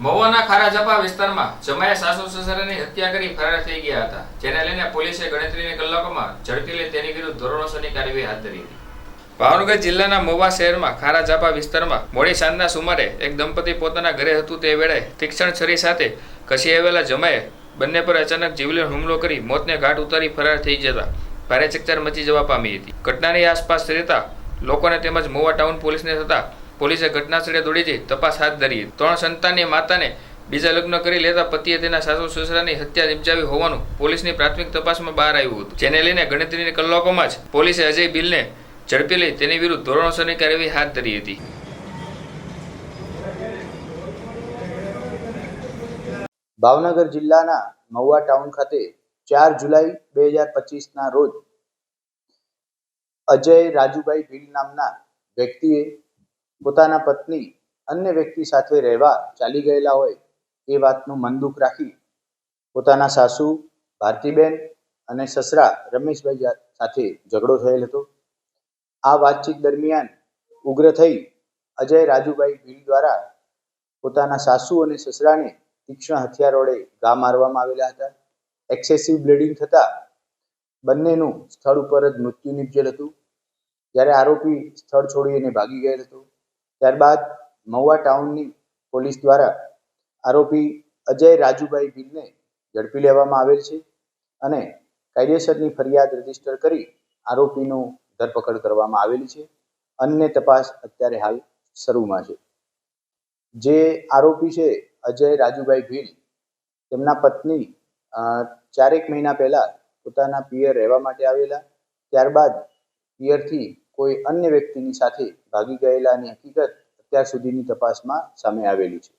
મહુવાના ખારા ઝાપા વિસ્તારમાં જમાએ સાસુ સસરાની હત્યા કરી ફરાર થઈ ગયા હતા, જેને લઈને પોલીસે ગણતરીની કલાકોમાં ઝડપી લઈ તેની વિરુદ્ધ ધોરણોસરની કાર્યવાહી હાથ ધરી હતી. ભાવનગર જિલ્લાના મહુવા શહેરમાં ખારા ઝાપા વિસ્તારમાં મોડી સાંજના સુમારે એક દંપતી પોતાના ઘરે હતું તે વેળાએ તીક્ષણ છરી સાથે ઘસી આવેલા જમાએ બંને પર અચાનક જીવલેણ હુમલો કરી મોતને ઘાટ ઉતારી ફરાર થઈ જતા ભારે ચકચાર મચી જવા પામી હતી. ઘટનાની આસપાસ રહેતા લોકોને તેમજ મોવા ટાઉન પોલીસને થતા પોલીસે ઘટના સ્થળે દોડી જઈ તપાસ હાથ ધરી. ત્રણ સંતાનની માતાને બીજા લગ્ન કરી લેતા પતિએ તેના સાસુ સસરાની હત્યા નિપજાવી હોવાનું પોલીસની પ્રાથમિક તપાસમાં બહાર આવ્યું હતું જેને લઈને ગણતરીની કલાકોમાં જ પોલીસે અજય બિલને ઝડપી લઈ તેની વિરુદ્ધ ધોરણોસરની કાર્યવાહી હાથ ધરી હતી ભાવનગર જિલ્લાના મહુવા ટાઉન ખાતે ચાર જુલાઈ બે હજાર પચીસના રોજ અજય રાજુભાઈ ભીલ નામના વ્યક્તિએ પોતાના પત્ની અન્ય વ્યક્તિ સાથે રહેવા ચાલી ગયેલા હોય એ વાતનું મન દુઃખ રાખી પોતાના સાસુ, ભારતીબેન અને સસરા રમેશભાઈ સાથે ઝઘડો થયેલ હતો. આ વાતચીત દરમિયાન ઉગ્ર થઈ અજય રાજુભાઈ ભીલ દ્વારા પોતાના સાસુ અને સસરાને તીક્ષ્ણ હથિયાર વડે ઘા મારવામાં આવેલા હતા. એક્સેસિવ બ્લીડિંગ થતા બંનેનું સ્થળ ઉપર જ મૃત્યુ નિપજેલ હતું. જ્યારે આરોપી સ્થળ છોડીને ભાગી ગયેલ હતો. ત્યારબાદ મહુવા ટાઉનની પોલીસ દ્વારા આરોપી અજય રાજુભાઈ ભીલને ઝડપી લેવામાં આવેલ છે અને કાયદેસરની ફરિયાદ રજિસ્ટર કરી આરોપીનું ધરપકડ કરવામાં આવેલી છે. અન્ય તપાસ અત્યારે હાલ શરૂમાં છે. જે આરોપી છે અજય રાજુભાઈ ભીલ, તેમના પત્ની ચારેક મહિના પહેલા પોતાના પિયર રહેવા માટે આવેલા. ત્યારબાદ પિયરથી કોઈ અન્ય વ્યક્તિની સાથે ભાગી ગયેલાની હકીકત અત્યાર સુધીની તપાસમાં સામે આવેલી છે.